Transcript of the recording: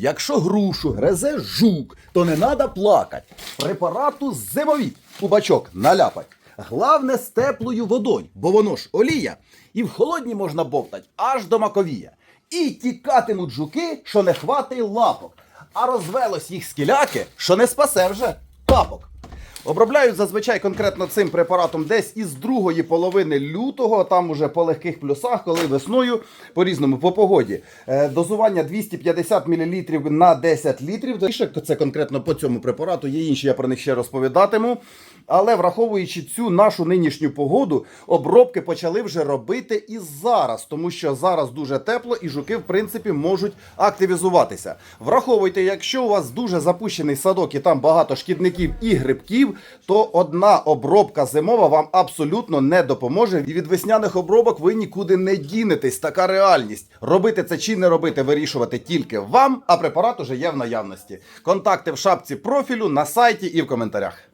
Якщо грушу гризе жук, то не треба плакать. Препарату зимові у бачок наляпать. Главне з теплою водою, бо воно ж олія, і в холодні можна бовтать аж до маковія. І тікатимуть жуки, що не хватить лапок. А розвелось їх скіляки, що не спасе вже тапок. Обробляють зазвичай конкретно цим препаратом десь із другої половини лютого, там уже по легких плюсах, коли весною по різному по погоді. Е, дозування 250 мл на 10 літрів. Це конкретно по цьому препарату. Є інші, я про них ще розповідатиму. Але враховуючи цю нашу нинішню погоду, обробки почали вже робити і зараз, тому що зараз дуже тепло і жуки, в принципі, можуть активізуватися. Враховуйте, якщо у вас дуже запущений садок і там багато шкідників і грибків, то одна обробка зимова вам абсолютно не допоможе. І від весняних обробок ви нікуди не дінетесь. Така реальність. Робити це чи не робити, вирішувати тільки вам, а препарат уже є в наявності. Контакти в шапці профілю, на сайті і в коментарях.